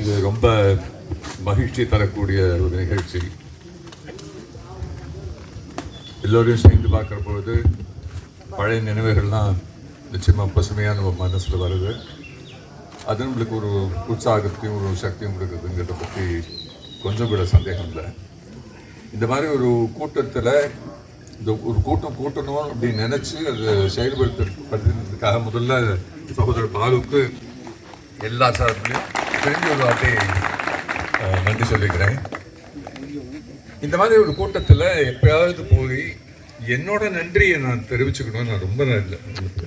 இது ரொம்ப மகிழ்ச்சி தரக்கூடிய ஒரு நிகழ்ச்சி. எல்லோரையும் சேர்ந்து பார்க்குற பொழுது பழைய நினைவுகள்லாம் நிச்சயமாக பசுமையாக நம்ம மனசில் வருது. அது நம்மளுக்கு ஒரு உற்சாகத்தையும் ஒரு சக்தியும் கொடுக்குதுங்கிறத பற்றி கொஞ்சம் கூட சந்தேகம் இல்லை. இந்த மாதிரி ஒரு கூட்டத்தில் இந்த ஒரு கூட்டம் கூட்டணும் அப்படின்னு நினச்சி அதை செயல்படுத்த படுத்துறதுக்காக முதல்ல சகோதரர் பாலுக்கு எல்லா சார்பிலையும் தெரிஞ்ச ஒரு வார்த்தை நன்றி சொல்லிக்கிறேன். இந்த மாதிரி ஒரு கூட்டத்தில் எப்பயாவது போய் என்னோட நன்றியை நான் தெரிவிச்சுக்கணும்னு நான் ரொம்ப நல்ல-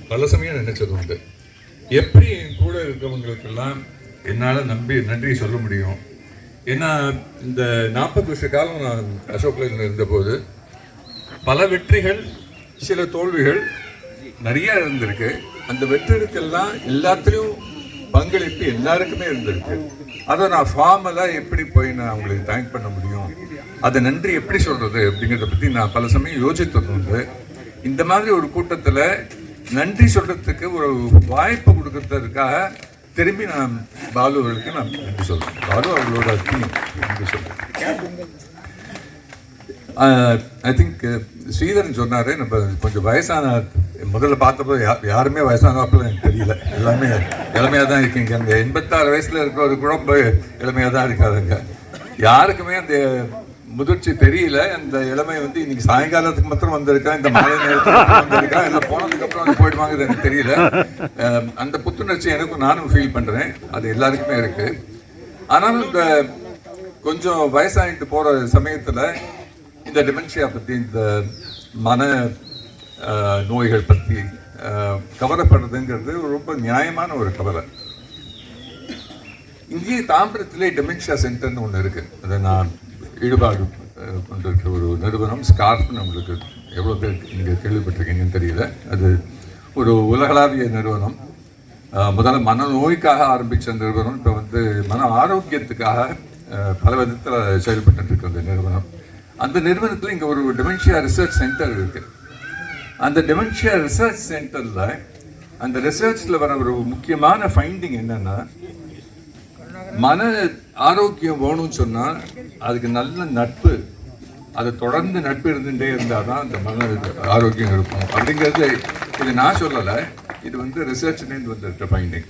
பல சமயம் நினைச்சது உண்டு. எப்படி என் கூட இருக்கிறவங்களுக்கெல்லாம் என்னால் நம்பி நன்றி சொல்ல முடியும்? ஏன்னா இந்த நாற்பது வருஷ காலம் நான் அசோக்ல இருந்தபோது பல வெற்றிகள் சில தோல்விகள் நிறையா இருந்திருக்கு. அந்த வெற்றிகளுக்கெல்லாம் எல்லாத்துலேயும் பங்களிப்பு எல்லாருக்குமே இருந்திருக்கு. அதை நான் ஃபார்மலாக எப்படி போய் நான் அவங்களுக்கு தேங்க் பண்ண முடியும்? அதை நன்றி எப்படி சொல்கிறது அப்படிங்கிறத பற்றி நான் பல சமயம் யோசித்தது உண்டு. இந்த மாதிரி ஒரு கூட்டத்தில் நன்றி சொல்கிறதுக்கு ஒரு வாய்ப்பு கொடுக்கறதுக்காக திரும்பி நான் பாலு அவர்களுக்கு நான் நன்றி சொல்கிறேன் பாலு அவர்களோட team நன்றி சொல்கிறேன் ஐ திங்க் ஸ்ரீதரன் சொன்னாரு நம்ம கொஞ்சம் வயசான முதல்ல பார்த்தப்போ யா- யாருமே வயசானப்பல எனக்கு தெரியல. எல்லாமே இளமையாக தான் இருக்கீங்க. அந்த எண்பத்தாறு வயசுல இருக்கிற கூட இளமையாக தான் இருக்காதுங்க யாருக்குமே அந்த முதிர்ச்சி தெரியல. அந்த இளமை வந்து இன்னைக்கு சாயங்காலத்துக்கு மாத்திரம் வந்திருக்கா இந்த மாலை நேரத்துக்கு மாத்திரம் இல்லை போனதுக்கு அப்புறம் வந்து போயிடுவாங்க எனக்கு தெரியல. அஹ், அந்த புத்துணர்ச்சி எனக்கும் நானும் ஃபீல் பண்றேன். அது எல்லாருக்குமே இருக்கு. ஆனாலும் இந்த கொஞ்சம் வயசாகிட்டு போற சமயத்துல இந்த டிமென்ஷியா பற்றி இந்த மன நோய்கள் பற்றி கவலைப்படுறதுங்கிறது ரொம்ப நியாயமான ஒரு கவலை. இங்கேயே தாம்பரத்திலே டெமென்ஷியா சென்டர்னு ஒன்று இருக்கு. அதை நான் ஈடுபாடு கொண்டிருக்கிற ஒரு நிறுவனம் ஸ்கார்ஃப்னு உங்களுக்கு எவ்வளோ பேர் நீங்கள் கேள்விப்பட்டிருக்கீங்கன்னு தெரியல. அது ஒரு உலகளாவிய நிறுவனம். முதல்ல மனநோய்க்காக ஆரம்பித்த நிறுவனம் இப்போ வந்து மன ஆரோக்கியத்துக்காக பல விதத்தில் செயல்பட்டு இருக்கிற நிறுவனம். அந்த நிறுவனத்தில் இங்கே ஒரு டெமென்ஷியா ரிசர்ச் சென்டர் இருக்கு. அந்த டெமென்ஷியா ரிசர்ச் சென்டரில் அந்த ரிசர்ச்சில் வர ஒரு முக்கியமான ஃபைண்டிங் என்னன்னா மன ஆரோக்கியம் வேணும்னு சொன்னால் அதுக்கு நல்ல நட்பு அது தொடர்ந்து நட்பு இருந்துகிட்டே இருந்தால் தான் அந்த மன ஆரோக்கியம் இருக்கும். அப்படிங்கிறது இது நான் சொல்லலை இது வந்து ரிசர்ச்லேருந்து வந்துருக்க ஃபைண்டிங்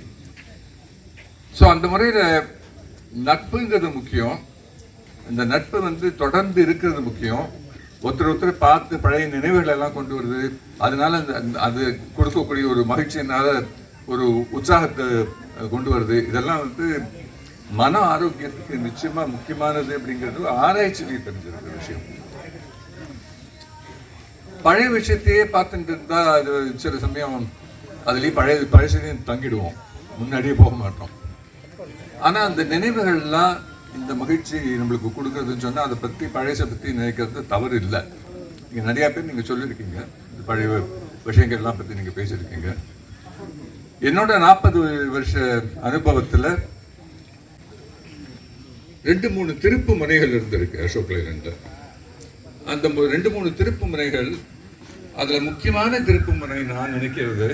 ஸோ அந்த முறையில் நட்புங்கிறது முக்கியம். இந்த நட்பு வந்து தொடர்ந்து இருக்கிறது முக்கியம். ஒருத்தர் ஒருத்தர் பார்த்து பழைய நினைவுகள் எல்லாம் கொண்டு வருது. அதனால அந்த அது கொடுக்கக்கூடிய ஒரு மகிழ்ச்சியினால ஒரு உற்சாகத்தை கொண்டு வருது. இதெல்லாம் வந்து மன ஆரோக்கியத்துக்கு நிச்சயமா முக்கியமானது அப்படிங்கிறது ஆராய்ச்சியிலேயே தெரிஞ்சிருக்கிற விஷயம். பழைய விஷயத்தையே பார்த்துட்டு இருந்தா அது சில சமயம் அதுலயே பழைய பழசையும் தங்கிடுவோம். முன்னாடியே போக மாட்டோம். ஆனா அந்த நினைவுகள்லாம் இந்த மகிழ்ச்சி நம்மளுக்கு கொடுக்குறதுன்னு சொன்னால் அதை பற்றி பழையசை பற்றி நினைக்கிறது தவறு இல்லை நீங்கள் நிறையா பேர் நீங்கள் சொல்லியிருக்கீங்க. இந்த பழைய விஷயங்கள்லாம் பற்றி நீங்கள் பேசியிருக்கீங்க. என்னோட நாற்பது வருஷ அனுபவத்தில் ரெண்டு மூணு திருப்பு முனைகள் இருந்திருக்கு அசோக் லேலண்டில். அந்த ரெண்டு மூணு திருப்பு முனைகள் அதில் முக்கியமான திருப்பு முனை நான் நினைக்கிறது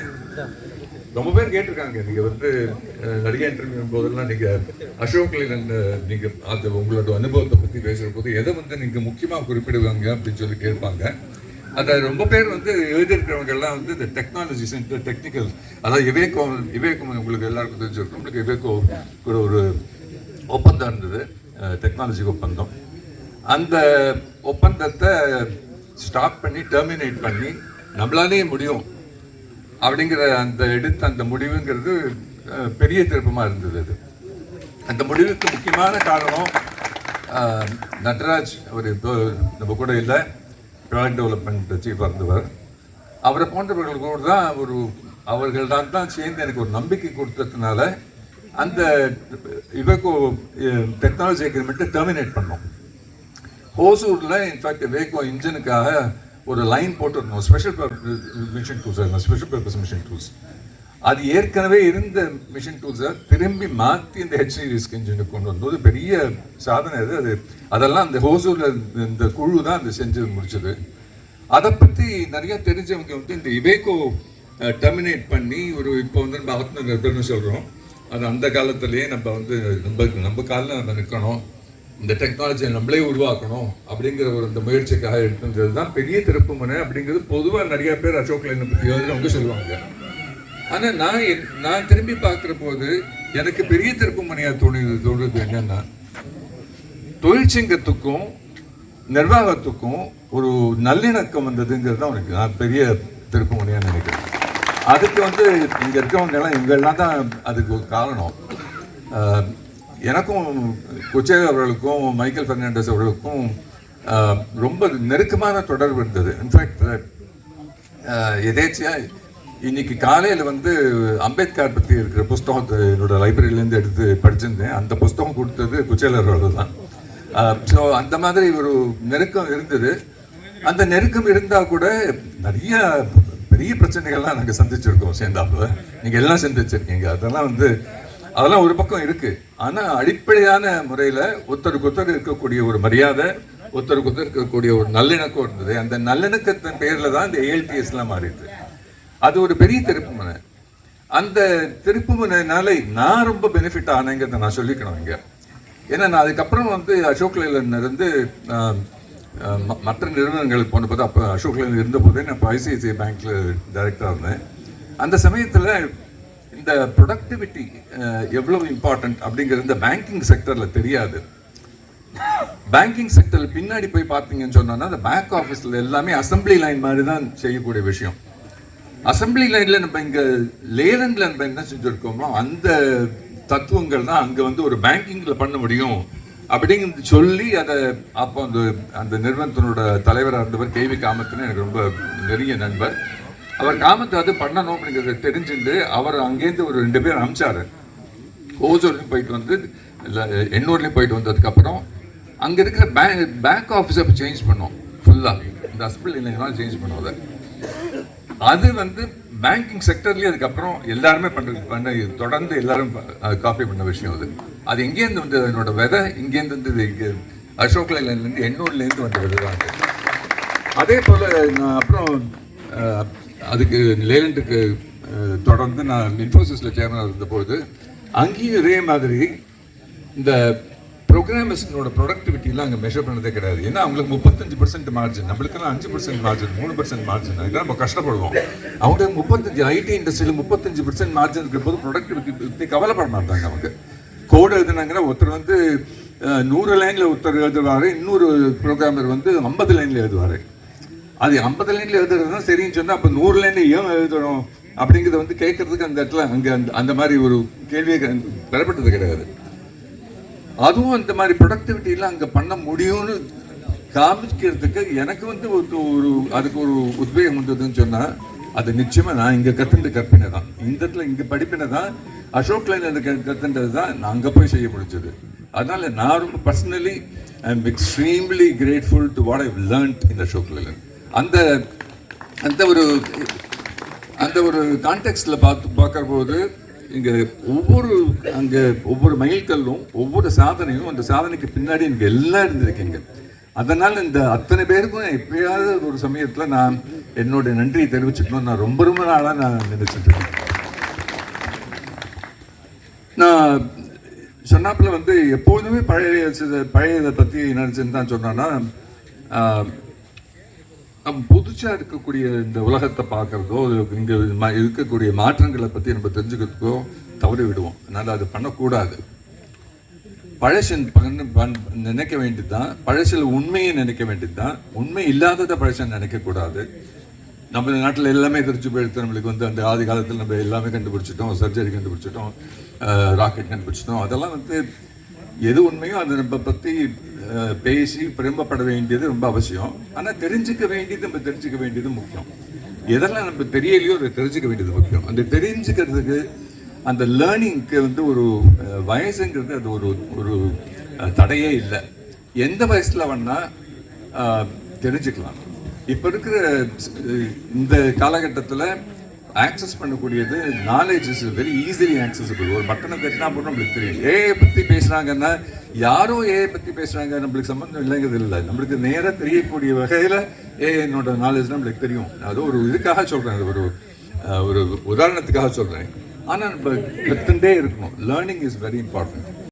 ரொம்ப பேர் கேட்டிருக்காங்க. நீங்க வந்து நடிகை இன்டர்வியூ போதெல்லாம் நீங்க அசோக் லைலண்ட் நீங்க அந்த உங்களோட அனுபவத்தை பத்தி பேசுற போது எதை வந்து நீங்க முக்கியமா குறிப்பிடுவாங்க அப்படின்னு சொல்லி கேட்பாங்க. அதை ரொம்ப பேர் வந்து எழுதியிருக்கிறவங்க எல்லாம் வந்து இந்த டெக்னாலஜி சென்டர் டெக்னிக்கல் அதாவது இவேகோ இவேகோ உங்களுக்கு எல்லாருக்கும் தெரிஞ்சிருக்கும். உங்களுக்கு இவேகோ கூட ஒரு ஒப்பந்தம் இருந்தது. டெக்னாலஜி ஒப்பந்தம். அந்த ஒப்பந்தத்தை ஸ்டாப் பண்ணி டெர்மினேட் பண்ணி நம்மளாலே முடியும். அப்படிங்கிற அந்த எடுத்த அந்த முடிவுங்கிறது பெரிய திருப்பமாக இருந்தது அது. அந்த முடிவுக்கு முக்கியமான காரணம் நட்ராஜ் அவர் இப்போ நம்ம கூட இல்லை ப்ராடக்ட் டெவலப்மெண்ட் சீஃபாக இருந்தவர் அவரை போன்றவர்கள் கூட தான் ஒரு அவர்கள் தான் தான் சேர்ந்து எனக்கு ஒரு நம்பிக்கை கொடுத்ததுனால அந்த இவக்கோ டெக்னாலஜி அக்ரிமெண்ட்டை டெர்மினேட் பண்ணோம். ஹோசூரில் இன்ஃபேக்ட் வேகோ இன்ஜினுக்காக ஒரு லைன் போட்டிருந்தோம் special machine tools special purpose machine tools அது ஏற்கனவே இருந்த மிஷின் டூல்ஸை திரும்பி மாற்றி இந்த ஹெச் சீரிஸ்க்கு இன்ஜினுக்கு கொண்டு வந்தது பெரிய சாதனை அது அது அதெல்லாம் அந்த ஹோசூரில் இந்த குழு தான் அந்த செஞ்சு முடிச்சது. அதை பற்றி நிறையா தெரிஞ்சவங்க வந்து இந்த இவேகோ டெர்மினேட் பண்ணி ஒரு இப்போ வந்து நம்ம ஆத்ம நிர்பர்னு சொல்கிறோம் அது அந்த காலத்திலேயே நம்ம வந்து நம்ம நம்ம காலில் நம்ம நிற்கணும் இந்த டெக்னாலஜியை நம்மளே உருவாக்கணும் அப்படிங்கிற ஒரு இந்த முயற்சிக்காக எடுத்துன்றது தான் பெரிய திருப்பு முனை அப்படிங்கிறது பொதுவாக நிறைய பேர் அசோக் லைனை பற்றி எழுதுறவங்க சொல்லுவாங்க. ஆனால் நான் என்- நான் திரும்பி பார்க்குற போது எனக்கு பெரிய திருப்பு முனையாக தோணுது தோணுது என்னென்னா தொழிற்சங்கத்துக்கும் நிர்வாகத்துக்கும் ஒரு நல்லிணக்கம் வந்ததுங்கிறது தான் உனக்கு நான் பெரிய திருப்பு முனையாக நினைக்கிறேன். அதுக்கு வந்து இங்கே இருக்கவங்க எல்லாம் இவங்கெல்லாம் தான் அதுக்கு ஒரு காரணம் எனக்கும் கொச்சே அவர்களுக்கும் மைக்கேல் பெர்னாண்டஸ் அவர்களுக்கும் ஆஹ், ரொம்ப நெருக்கமான தொடர்பு இருந்தது. இன்ஃபேக்ட் எதேச்சியாக இன்னைக்கு காலையில் வந்து அம்பேத்கர் பற்றி இருக்கிற புஸ்தகத்தை என்னோட லைப்ரரியிலேருந்து எடுத்து படிச்சிருந்தேன். அந்த புஸ்தகம் கொடுத்தது குச்சேலர் அவர்கள் தான். ஸோ அந்த மாதிரி ஒரு நெருக்கம் இருந்தது. அந்த நெருக்கம் இருந்தால் கூட நிறைய பெரிய பிரச்சனைகள்லாம் நாங்கள் சந்திச்சிருக்கோம் சேர்ந்தாப்புல. நீங்கள் எல்லாம் சந்திச்சிருக்கீங்க. அதெல்லாம் வந்து அதெல்லாம் ஒரு பக்கம் இருக்கு. ஆனால் அடிப்படையான முறையில் ஒருத்தருக்கு ஒருத்தர் இருக்கக்கூடிய ஒரு மரியாதை ஒருத்தருக்கு ஒருத்தர் இருக்கக்கூடிய ஒரு நல்லிணக்கம் இருந்தது. அந்த நல்லிணக்கத்தின் பேரில் தான் இந்த ஏஎல்டிஎஸ்லாம் மாறிடுது. அது ஒரு பெரிய திருப்புமுனை. அந்த திருப்புமுனைனால நான் ரொம்ப பெனிஃபிட் ஆனேங்கிறத நான் சொல்லிக்கணும் இங்க. ஏன்னா நான் அதுக்கப்புறம் வந்து அசோக் லேலன் இருந்து ம- மற்ற நிறுவனங்களுக்கு போன போது அப்போ அசோக் லேலன் இருந்த போதே நான் இப்போ ஐசிஐசிஐ பேங்க்ல டைரக்டராக இருந்தேன். அந்த சமயத்தில் இந்த ப்ரொடக்டிவிட்டி எவ்வளவு இம்பார்ட்டன்ட் அப்படிங்கிறது இந்த பேங்கிங் செக்டரில் தெரியாது. பேங்கிங் செக்டர் பின்னாடி போய் பார்த்தீங்கன்னு சொன்னோன்னா அந்த பேக் ஆஃபீஸில் எல்லாமே அசம்பிளி லைன் மாதிரி தான் செய்யக்கூடிய விஷயம். அசம்பிளி லைன்ல நம்ம இங்க லேலண்ட்ல நம்ம என்ன செஞ்சிருக்கோமோ அந்த தத்துவங்கள் தான் அங்க வந்து ஒரு பேங்கிங்ல பண்ண முடியும் அப்படிங்கிறது சொல்லி அதை அப்போ அந்த அந்த நிறுவனத்தினோட தலைவராக இருந்தவர் கேவி காமத்துன்னு எனக்கு ரொம்ப நெருங்கிய நண்பர். அவர் காமத்தை அது பண்ணணும் அப்படிங்கிறத தெரிஞ்சுட்டு அவர் அங்கேருந்து ஒரு ரெண்டு பேர் அனுப்பிச்சாரு. ஓசூர்லேயும் போயிட்டு வந்து இல்லை போயிட்டு வந்ததுக்கப்புறம் அங்கே இருக்கிற பேங்க் பேங்க் ஆஃபீஸை சேஞ்ச் பண்ணோம். ஃபுல்லாக இந்த ஹாஸ்பிட்டல் இல்லைனாலும் சேஞ்ச் பண்ணோம் அதை அது வந்து பேங்கிங் செக்டர்லேயே அதுக்கப்புறம் எல்லாருமே பண்ணுறது பண்ண தொடர்ந்து எல்லாரும் காப்பி பண்ண விஷயம் அது. அது எங்கேருந்து வந்து என்னோட விதை இங்கேருந்து வந்து இங்கே அசோக் லைலேருந்து எண்ணூர்லேருந்து வந்த விதை தான் அதே போல் நான் அப்புறம் அதுக்கு லேலண்டுக்கு தொடர்ந்து நான் இன்ஃபோசிஸில் சேர்மனாக இருந்தபோது அங்கேயும் இதே மாதிரி இந்த ப்ரோக்ராமர்ஸ்னோட ப்ரொடக்டிவிட்டிலாம் அங்கே மெஷர் பண்ணதே கிடையாது. ஏன்னா அவங்களுக்கு முப்பத்தஞ்சு பர்சன்ட் மார்ஜின் நம்மளுக்கெல்லாம் அஞ்சு பர்சன்ட் மார்ஜின் மூணு பர்சன்ட் மார்ஜின் அதுதான் நம்ம கஷ்டப்படுவோம். அவங்க முப்பத்தஞ்சு ஐடி இண்டஸ்ட்ரியில் முப்பத்தஞ்சு பர்சன்ட் மார்ஜின் இருக்கிற போது ப்ரொடக்டிவிட்டி பற்றி கவலைப்பட மாட்டாங்க அவங்க. கோடு எழுதுனாங்கன்னா ஒருத்தர் வந்து நூறு லைனில் ஒருத்தர் எழுதுவார் இன்னொரு ப்ரோக்ராமர் வந்து ஐம்பது லைனில் எழுதுவார். அது ஐம்பது லைன்ல எழுதுறதுனா சரின்னு சொன்னா அப்ப நூறு லைன்ல ஏன் எழுதணும்? அப்படிங்கிறத வந்து கேட்கறதுக்கு அந்த இடத்துல அங்க அந்த அந்த மாதிரி ஒரு கேள்வியை க- பெறப்பட்டது கிடையாது. அதுவும் அந்த மாதிரி ப்ரொடக்டிவிட்டி அங்கே அங்க பண்ண முடியும்னு காமிக்கிறதுக்கு எனக்கு வந்து ஒரு ஒரு அதுக்கு ஒரு உத்வேகம் வந்ததுன்னு சொன்னா அது நிச்சயமா நான் இங்க கத்துண்டு கற்பினை தான் இந்த இடத்துல இங்க படிப்பினை தான் அசோக் லைன்ல கத்துன்றது தான் நான் அங்க போய் செய்ய முடிஞ்சது. அதனால நான் ரொம்ப personally I am extremely grateful to what I learned இந்த அசோக் லைலன் அந்த அந்த ஒரு அந்த ஒரு கான்டெக்ட்ல பார்த்து பார்க்குற போது ஒவ்வொரு அங்கே ஒவ்வொரு மைல்கல்லும் ஒவ்வொரு சாதனையும் அந்த சாதனைக்கு பின்னாடி இங்கே எல்லாம் இருந்திருக்கீங்க அதனால் இந்த அத்தனை பேருக்கும் எப்பயாவது ஒரு சமயத்தில் நான் என்னோட நன்றியை தெரிவிச்சுக்கணும்னு நான் ரொம்ப ரொம்ப நாளாக நான் நினைச்சிட்டு இருக்கேன். நான் சொன்னாப்பில் வந்து எப்போதுமே பழைய பழையதை பற்றி நினச்சின்னு தான் சொன்னேன்னா நம் நம்ம புதுச்சா இருக்கக்கூடிய இந்த உலகத்தை பார்க்கறதோ இங்க இருக்கக்கூடிய மாற்றங்களை பத்தி நம்ம தெரிஞ்சுக்கிறதுக்கோ தவறி விடுவோம். அதனால அது பண்ணக்கூடாது. பழசன் நினைக்க பண்- நினைக்க வேண்டியதுதான். பழசில் உண்மையை நினைக்க வேண்டியதுதான். உண்மை இல்லாததை பழசன் நினைக்கக்கூடாது. நம்ம நாட்டில் எல்லாமே தெரிஞ்சு போயிடுத்து நம்மளுக்கு வந்து அந்த ஆதி காலத்தில் நம்ம எல்லாமே கண்டுபிடிச்சிட்டோம். சர்ஜரி கண்டுபிடிச்சிட்டோம். ராக்கெட் கண்டுபிடிச்சிட்டோம். அதெல்லாம் வந்து எது உண்மையோ அதை நம்ம பற்றி பேசி பெருமைப்பட வேண்டியது ரொம்ப அவசியம். ஆனால் தெரிஞ்சுக்க வேண்டியது நம்ம தெரிஞ்சுக்க வேண்டியது முக்கியம். எதெல்லாம் நம்ம தெரியலையோ அதை தெரிஞ்சுக்க வேண்டியது முக்கியம். அந்த தெரிஞ்சுக்கிறதுக்கு அந்த லேர்னிங்க்கு வந்து ஒரு வயசுங்கிறது அது ஒரு ஒரு தடையே இல்லை. எந்த வயசுல வேணா தெரிஞ்சுக்கலாம். இப்போ இருக்கிற இந்த காலகட்டத்தில் ஆக்சஸ் பண்ணக்கூடியது knowledge is very easily accessible ஒரு பட்டனை தட்டினா போதும் நம்மளுக்கு தெரியும். ஏஐ பற்றி பேசுகிறாங்கன்னா யாரும் ஏஐ பற்றி பேசுகிறாங்க நம்மளுக்கு சம்மந்தம் இல்லைங்கிறது இல்லை. நம்மளுக்கு நேராக தெரியக்கூடிய வகையில் ஏஐனோட நாலேஜ் நம்மளுக்கு தெரியும். அது ஒரு இதுக்காக சொல்கிறேன் அது ஒரு ஒரு உதாரணத்துக்காக சொல்கிறேன் ஆனால் நம்ம கற்றுண்டே இருக்கணும். Learning is very important